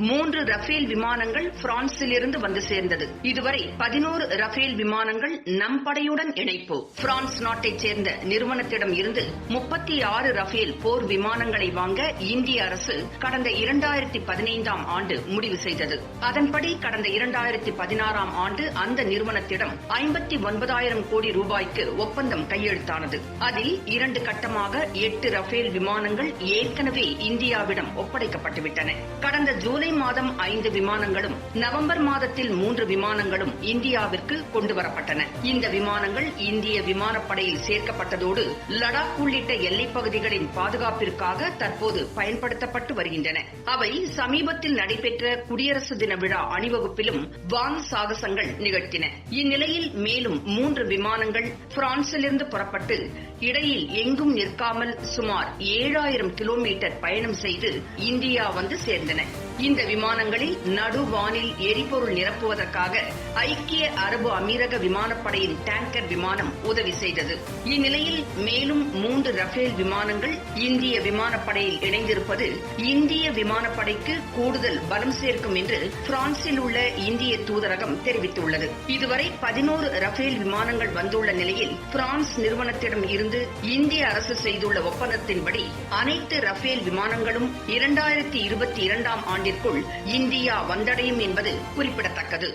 மூன்று ரஃபேல் விமானங்கள் பிரான்சிலிருந்து வந்து சேர்ந்தது. இதுவரை பதினோரு ரஃபேல் விமானங்கள் நம் படையுடன் இணைப்பு. பிரான்ஸ் நாட்டைச் சேர்ந்த நிறுவனத்திடம் இருந்து முப்பத்தி ஆறு ரஃபேல் போர் விமானங்களை வாங்க இந்திய அரசு கடந்த இரண்டாயிரத்தி பதினைந்தாம் ஆண்டு முடிவு செய்தது. அதன்படி கடந்த இரண்டாயிரத்தி பதினாறாம் ஆண்டு அந்த நிறுவனத்திடம் ஐம்பத்தி ஒன்பதாயிரம் கோடி ரூபாய்க்கு ஒப்பந்தம் கையெழுத்தானது. அதில் இரண்டு கட்டமாக எட்டு ரஃபேல் விமானங்கள் ஏற்கனவே இந்தியாவிடம் ஒப்படைக்கப்பட்டுவிட்டன. கடந்த ஜூலை மாதம் ஐந்து விமானங்களும் நவம்பர் மாதத்தில் மூன்று விமானங்களும் இந்தியாவிற்கு கொண்டுவரப்பட்டன இந்த விமானங்கள் இந்திய விமானப்படையில் சேர்க்கப்பட்டதோடு லடாக் உள்ளிட்ட எல்லைப் பகுதிகளின் பாதுகாப்பிற்காக தற்போது பயன்படுத்தப்பட்டு வருகின்றன. அவை சமீபத்தில் நடைபெற்ற குடியரசு தின விழா அணிவகுப்பிலும் வான் சாகசங்கள் நிகழ்த்தின. இந்நிலையில் மேலும் மூன்று விமானங்கள் பிரான்சிலிருந்து புறப்பட்டு இடையில் எங்கும் நிற்காமல் சுமார் ஏழாயிரம் கிலோமீட்டர் பயணம் செய்து இந்தியா வந்து சேர்ந்தன. இந்த விமானங்களில் நடுவானில் எரிபொருள் நிரப்புவதற்காக ஐக்கிய அரபு அமீரக விமானப்படையின் டேங்கர் விமானம் உதவி செய்தது. இந்நிலையில் மேலும் மூன்று ரஃபேல் விமானங்கள் இந்திய விமானப்படையில் இணைந்திருப்பது இந்திய விமானப்படைக்கு கூடுதல் பலம் சேர்க்கும் என்று பிரான்சில் உள்ள இந்திய தூதரகம் தெரிவித்துள்ளது. இதுவரை பதினோரு ரஃபேல் விமானங்கள் வந்துள்ள நிலையில் பிரான்ஸ் நிறுவனத்திடம் இருந்து இந்திய அரசு செய்துள்ள ஒப்பந்தத்தின்படி அனைத்து ரஃபேல் விமானங்களும் இரண்டாயிரத்தி இருபத்தி இரண்டாம் ஆண்டு ஆண்டிற்குள் இந்தியா வந்தடையும் என்பது குறிப்பிடத்தக்கது.